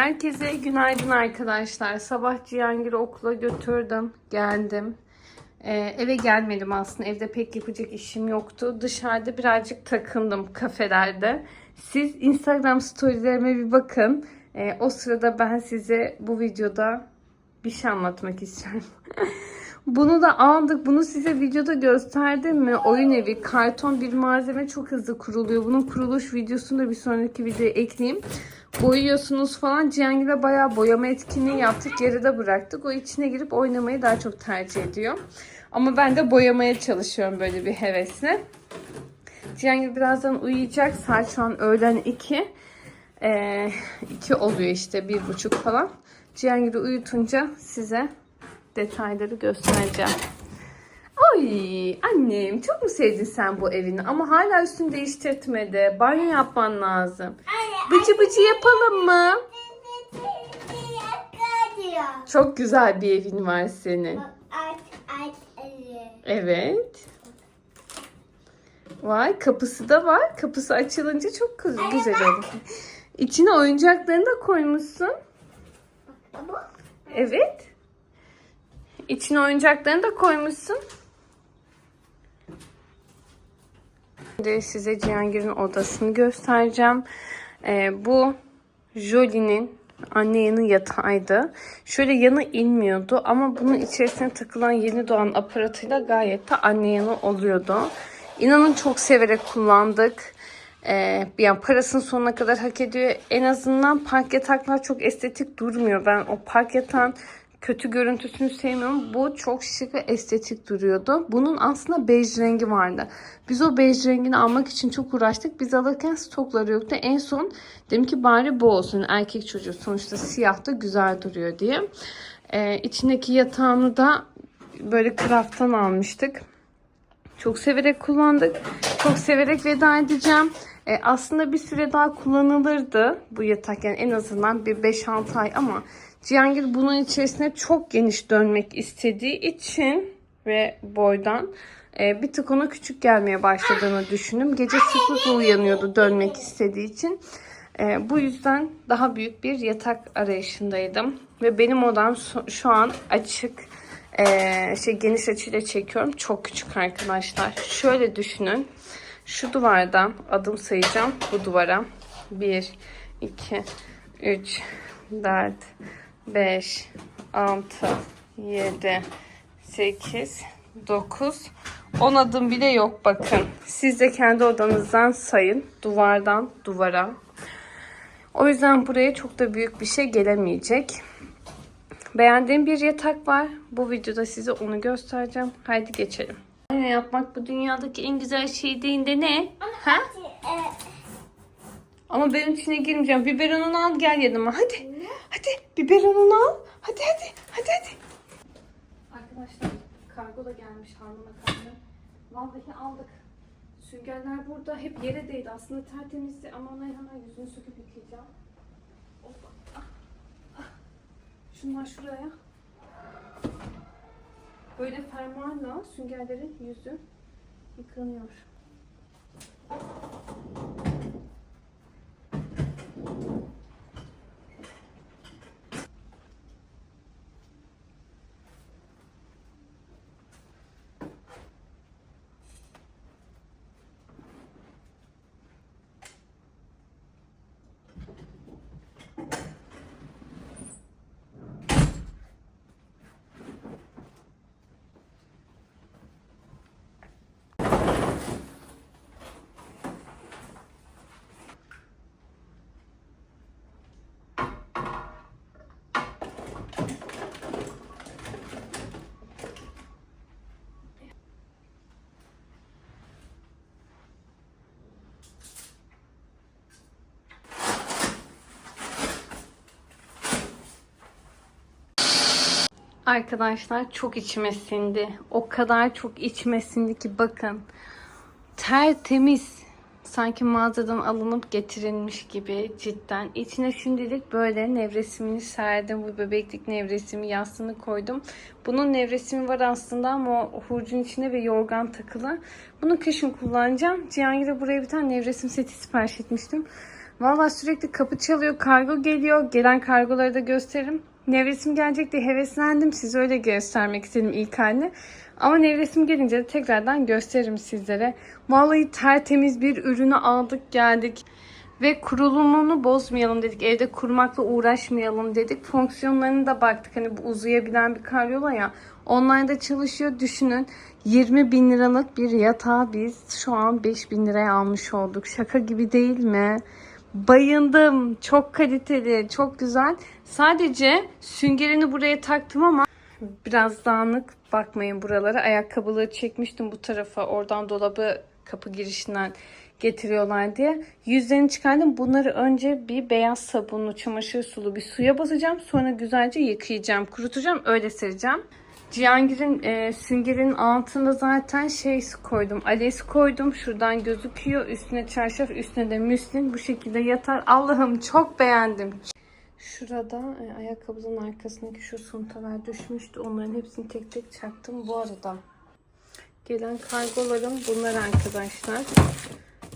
Herkese günaydın arkadaşlar. Sabah Cihangir'i okula götürdüm. Geldim. Ee, eve gelmedim aslında. Evde pek yapacak işim yoktu. Dışarıda birazcık takındım kafelerde. Siz Instagram storylerime bir bakın. Ee, o sırada ben size bu videoda bir şey anlatmak istiyorum. Bunu da aldık. Bunu size videoda gösterdim mi? Oyun evi, karton bir malzeme çok hızlı kuruluyor. Bunun kuruluş videosunu da bir sonraki videoya ekleyeyim. Boyuyorsunuz falan. Cihangir'e bayağı boyama etkinliği yaptık. Yarıda bıraktık. O içine girip oynamayı daha çok tercih ediyor. Ama ben de boyamaya çalışıyorum böyle bir hevesle. Cihangir birazdan uyuyacak. Saat şu an öğlen 2. Ee, 2 oluyor işte. bir buçuk falan. Cihangir'i uyutunca size detayları göstereceğim. Ay annem çok mu sevdin sen bu evini? Ama hala üstünü değiştirtmedi. Banyo yapman lazım. Bıcı bıcı yapalım mı? Çok güzel bir evin var senin. Evet. Vay kapısı da var. Kapısı açılınca çok güzel olur. İçine oyuncaklarını da koymuşsun. Evet. İçine oyuncaklarını da koymuşsun. Şimdi size Cihangir'in odasını göstereceğim. Ee, bu Jolie'nin anne yanı yatağıydı. Şöyle yanı inmiyordu ama bunun içerisine takılan yeni doğan aparatıyla gayet de anne yanı oluyordu. İnanın çok severek kullandık. Ee, yani parasının sonuna kadar hak ediyor. En azından park yataklar çok estetik durmuyor. Ben o park yatağın kötü görüntüsünü sevmiyorum. Bu çok şık ve estetik duruyordu. Bunun aslında bej rengi vardı. Biz o bej rengini almak için çok uğraştık. Biz alırken stokları yoktu. En son dedim ki bari bu olsun. Erkek çocuğu sonuçta siyah da güzel duruyor diye. Ee, içindeki yatağını da böyle craft'tan almıştık. Çok severek kullandık. Çok severek veda edeceğim. E, aslında bir süre daha kullanılırdı bu yatak. Yani en azından bir 5-6 ay ama Cihangir bunun içerisine çok geniş dönmek istediği için ve boydan e, bir tık ona küçük gelmeye başladığını düşündüm. Gece sıklıkla uyanıyordu dönmek istediği için. E, bu yüzden daha büyük bir yatak arayışındaydım. Ve benim odam şu- an açık. Ee, şey geniş açıyla çekiyorum. Çok küçük arkadaşlar. Şöyle düşünün. Şu duvardan adım sayacağım bu duvara. 1, 2, 3, 4, 5, 6, 7, 8, 9, 10 adım bile yok bakın. Siz de kendi odanızdan sayın. Duvardan duvara. O yüzden buraya çok da büyük bir şey gelemeyecek. Beğendiğim bir yatak var. Bu videoda size onu göstereceğim. Haydi geçelim. Banyo yapmak bu dünyadaki en güzel şey değil de ne? Ha? Ama ben içine girmeyeceğim. Biberonunu al gel yanıma. Hadi. Hadi biberonunu al. Hadi hadi. Hadi hadi. Arkadaşlar kargo da gelmiş Harman'a kargo. Vallahi aldık. Süngerler burada hep yere değdi. Aslında tertemizdi ama ona hemen yüzünü söküp yıkayacağım. Hoppa. Ah. Ah. Şunlar şuraya. Böyle fermuarla süngerlerin yüzü yıkanıyor. Thank you. Arkadaşlar çok içime sindi. O kadar çok içime sindi ki bakın. Tertemiz. Sanki mağazadan alınıp getirilmiş gibi cidden. İçine şimdilik böyle nevresimini serdim. Bu bebeklik nevresimi yastığını koydum. Bunun nevresimi var aslında ama o hurcun içine ve yorgan takılı. Bunu kışın kullanacağım. Cihangir'e buraya bir tane nevresim seti sipariş etmiştim. Valla sürekli kapı çalıyor, kargo geliyor. Gelen kargoları da gösteririm. Nevresim gelecek diye heveslendim. Size öyle göstermek istedim ilk halini. Ama nevresim gelince de tekrardan gösteririm sizlere. Vallahi tertemiz bir ürünü aldık geldik. Ve kurulumunu bozmayalım dedik. Evde kurmakla uğraşmayalım dedik. Fonksiyonlarına da baktık. Hani bu uzayabilen bir karyola ya. Online'da çalışıyor. Düşünün 20 bin liralık bir yatağı biz şu an 5 bin liraya almış olduk. Şaka gibi değil mi? Bayıldım. Çok kaliteli, çok güzel. Sadece süngerini buraya taktım ama biraz dağınık. Bakmayın buralara. Ayakkabılığı çekmiştim bu tarafa. Oradan dolabı kapı girişinden getiriyorlar diye. Yüzlerini çıkardım. Bunları önce bir beyaz sabunlu, çamaşır sulu bir suya basacağım. Sonra güzelce yıkayacağım, kurutacağım. Öyle sereceğim. Cihangir'in e, süngerin altında zaten şey koydum. Ales koydum. Şuradan gözüküyor. Üstüne çarşaf, üstüne de müslin. Bu şekilde yatar. Allah'ım çok beğendim. Şurada e, ayakkabının arkasındaki şu suntalar düşmüştü. Onların hepsini tek tek çaktım. Bu arada gelen kargolarım bunlar arkadaşlar.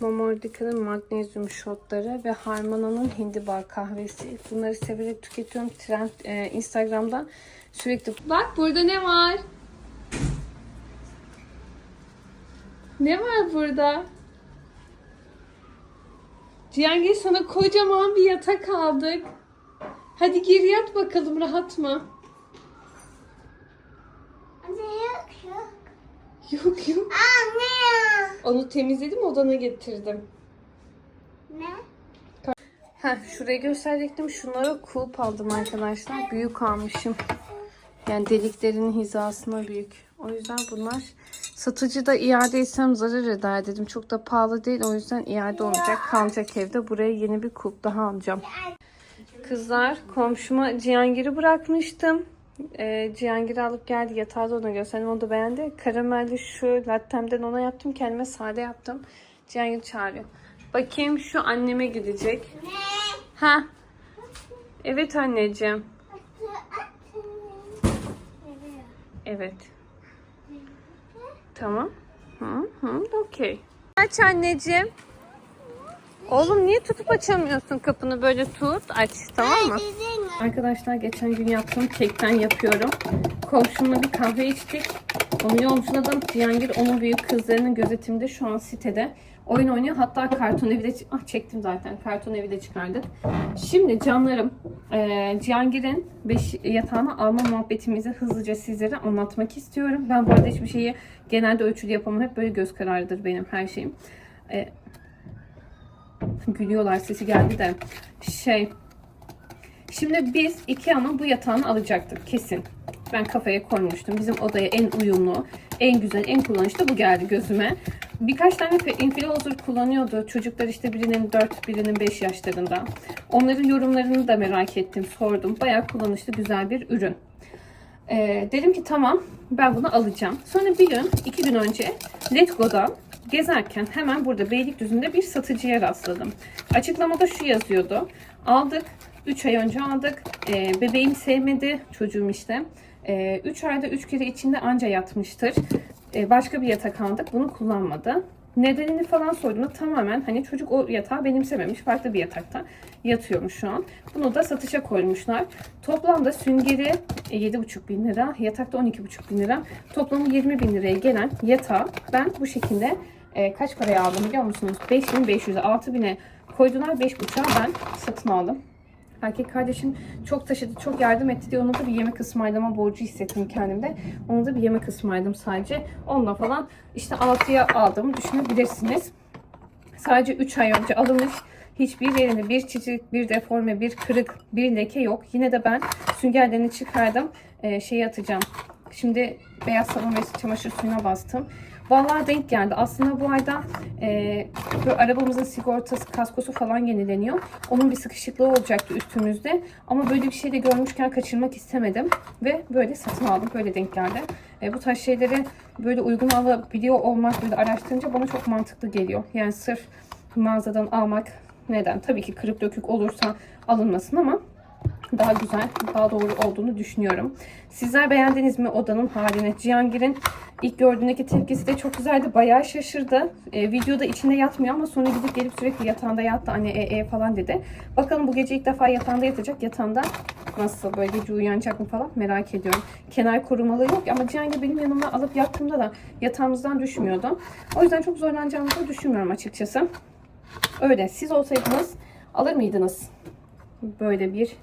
Momordica'nın magnezyum şotları ve Harmana'nın hindibar kahvesi. Bunları severek tüketiyorum. Trend e, Instagram'da sürekli. Bak burada ne var? Ne var burada? Cihangir sana kocaman bir yatak aldık. Hadi gir yat bakalım rahat mı? Anne yok yok. Yok yok. Anne. Onu temizledim odana getirdim. Ne? Heh, şurayı gösterecektim. Şunlara kulp aldım arkadaşlar. Büyük almışım. Yani deliklerinin hizasına büyük. O yüzden bunlar satıcı da iade etsem zarar eder dedim. Çok da pahalı değil. O yüzden iade olacak. Kalacak evde. Buraya yeni bir kulp daha alacağım. Kızlar komşuma Cihangir'i bırakmıştım. Ee, Cihangir'i alıp geldi. Yatağı da ona gösterdim. O da beğendi. Karamelli şu lattemden ona yaptım. Kendime sade yaptım. Cihangir çağırıyor. Bakayım şu anneme gidecek. Ha. Evet anneciğim. Evet. Tamam. Hı hı. Okey. Aç anneciğim. Oğlum niye tutup açamıyorsun kapını böyle tut aç tamam mı? Arkadaşlar geçen gün yaptığım kekten yapıyorum. Komşumla bir kahve içtik. Onu yolculadım. Cihangir onun büyük kızlarının gözetiminde şu an sitede. Oyun oynuyor. Hatta karton evi de ah, çektim zaten. Karton evi de çıkardık. Şimdi canlarım eee Cihangir'in beş yatağını alma muhabbetimizi hızlıca sizlere anlatmak istiyorum. Ben bu arada hiçbir şeyi genelde ölçülü yapamam. Hep böyle göz kararıdır benim her şeyim. Eee, gülüyorlar sesi geldi de. Şey Şimdi biz Ikea'nın bu yatağını alacaktık kesin. Ben kafaya koymuştum. Bizim odaya en uyumlu, en güzel, en kullanışlı bu geldi gözüme. Birkaç tane influencer kullanıyordu. Çocuklar işte birinin 4, birinin 5 yaşlarında. Onların yorumlarını da merak ettim, sordum. Bayağı kullanışlı, güzel bir ürün. Ee, dedim ki tamam ben bunu alacağım. Sonra bir gün, iki gün önce Letgo'dan gezerken hemen burada Beylikdüzü'nde bir satıcıya rastladım. Açıklamada şu yazıyordu. Aldık, 3 ay önce aldık. Ee, bebeğim sevmedi, çocuğum işte. 3 ayda 3 kere içinde anca yatmıştır. Ee, başka bir yatak aldık, bunu kullanmadı. Nedenini falan sorduğumda tamamen hani çocuk o yatağı benimsememiş. Farklı bir yatakta yatıyormuş şu an. Bunu da satışa koymuşlar. Toplamda süngeri e, 7,5 bin lira. Yatakta 12,5 bin lira. Toplamı 20 bin liraya gelen yatağı ben bu şekilde e, kaç paraya aldım biliyor musunuz? 5500'e 6000'e koydular. 5,5'a ben satın aldım. Erkek kardeşim çok taşıdı, çok yardım etti diye ona da bir yemek ısmarlama borcu hissettim kendimde. Ona da bir yemek ısmarladım sadece. Onunla falan işte 6'ya aldığımı düşünebilirsiniz. Sadece 3 ay önce alınmış. Hiçbir yerinde bir çizik, bir deforme, bir kırık, bir leke yok. Yine de ben süngerlerini çıkardım. Ee, şeyi atacağım. Şimdi beyaz sabun ve çamaşır suyuna bastım. Vallahi denk geldi. Aslında bu ayda e, böyle arabamızın sigortası, kaskosu falan yenileniyor. Onun bir sıkışıklığı olacaktı üstümüzde. Ama böyle bir şey de görmüşken kaçırmak istemedim. Ve böyle satın aldım. Böyle denk geldi. E, bu tarz şeyleri böyle uygun alabiliyor olmak, böyle araştırınca bana çok mantıklı geliyor. Yani sırf mağazadan almak neden? Tabii ki kırık dökük olursa alınmasın ama daha güzel, daha doğru olduğunu düşünüyorum. Sizler beğendiniz mi odanın halini? Cihangir'in ilk gördüğündeki tepkisi de çok güzeldi. Bayağı şaşırdı. Ee, videoda içinde yatmıyor ama sonra gidip gelip sürekli yatağında yattı. Anne e, e falan dedi. Bakalım bu gece ilk defa yatağında yatacak. Yatağında nasıl böyle gece uyanacak mı falan merak ediyorum. Kenar korumalı yok ama Cihangir benim yanıma alıp yattığımda da yatağımızdan düşmüyordu. O yüzden çok zorlanacağımızı düşünmüyorum açıkçası. Öyle. Siz olsaydınız alır mıydınız? Böyle bir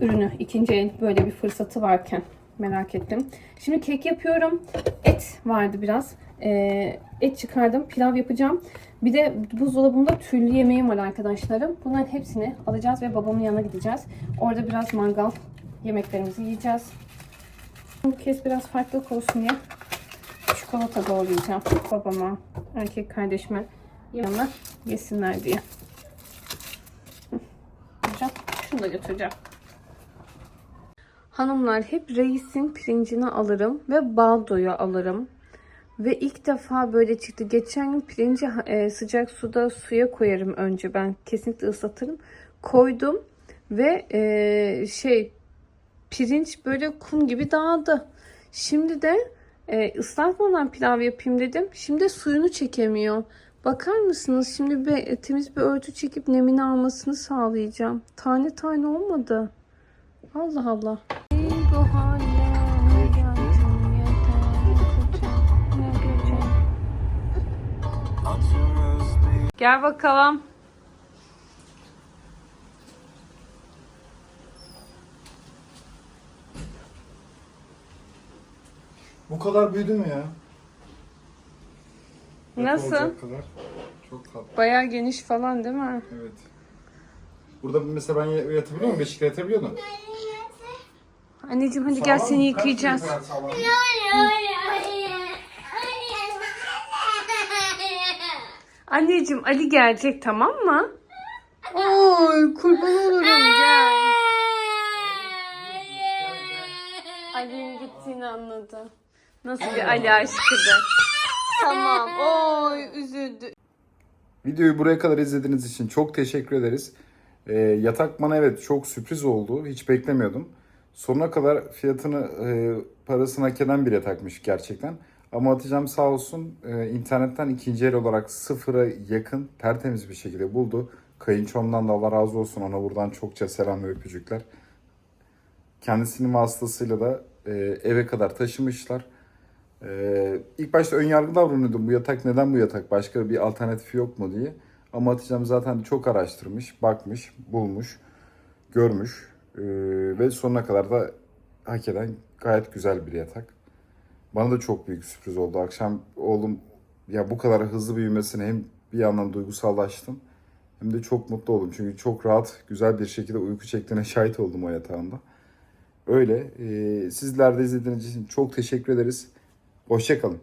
ürünü ikinci el böyle bir fırsatı varken merak ettim. Şimdi kek yapıyorum. Et vardı biraz. Ee, et çıkardım. Pilav yapacağım. Bir de buzdolabımda tüllü yemeğim var arkadaşlarım. Bunların hepsini alacağız ve babamın yanına gideceğiz. Orada biraz mangal yemeklerimizi yiyeceğiz. Bu kez biraz farklılık olsun diye çikolata doğrayacağım babama, erkek kardeşime yanına yesinler diye. Şunu da götüreceğim. Hanımlar hep reisin pirincini alırım ve baldoyu alırım. Ve ilk defa böyle çıktı. Geçen gün pirinci e, sıcak suda suya koyarım önce. Ben kesinlikle ıslatırım. Koydum ve e, şey pirinç böyle kum gibi dağıldı. Şimdi de e, ıslatmadan pilav yapayım dedim. Şimdi suyunu çekemiyor. Bakar mısınız? Şimdi bir temiz bir örtü çekip nemini almasını sağlayacağım. Tane tane olmadı. Allah Allah. Bu geldim yeter. Gel bakalım. Bu kadar büyüdü mü ya? Nasıl? Olacak kadar. Çok tatlı. Bayağı geniş falan değil mi? Evet. Burada mesela ben yatabiliyor muyum? Beşikte yatabiliyordum. Anneciğim hadi gel seni yıkayacağız. Anneciğim Ali gelecek tamam mı? Oy kurban olurum gel. Ali'nin gittiğini anladı. Nasıl bir Ali aşkıdı. Tamam. Oy üzüldü. Videoyu buraya kadar izlediğiniz için çok teşekkür ederiz. Ee, yatak bana evet çok sürpriz oldu. Hiç beklemiyordum. Sonuna kadar fiyatını, e, parasını hak eden bir yatakmış gerçekten. Ama Hatice'm sağ olsun e, internetten ikinci el olarak sıfıra yakın tertemiz bir şekilde buldu. Kayınçomdan da Allah razı olsun ona buradan çokça selam ve öpücükler. Kendisinin vasıtasıyla da e, eve kadar taşımışlar. Ee, ilk başta ön yargı davranıyordum. Bu yatak neden bu yatak? Başka bir alternatifi yok mu diye. Ama Hatice'm zaten çok araştırmış, bakmış, bulmuş, görmüş. Ee, ve sonuna kadar da hak eden gayet güzel bir yatak. Bana da çok büyük sürpriz oldu. Akşam oğlum ya bu kadar hızlı büyümesine hem bir yandan duygusallaştım hem de çok mutlu oldum. Çünkü çok rahat, güzel bir şekilde uyku çektiğine şahit oldum o yatağında. Öyle. Ee, sizler de izlediğiniz için çok teşekkür ederiz. Hoşçakalın.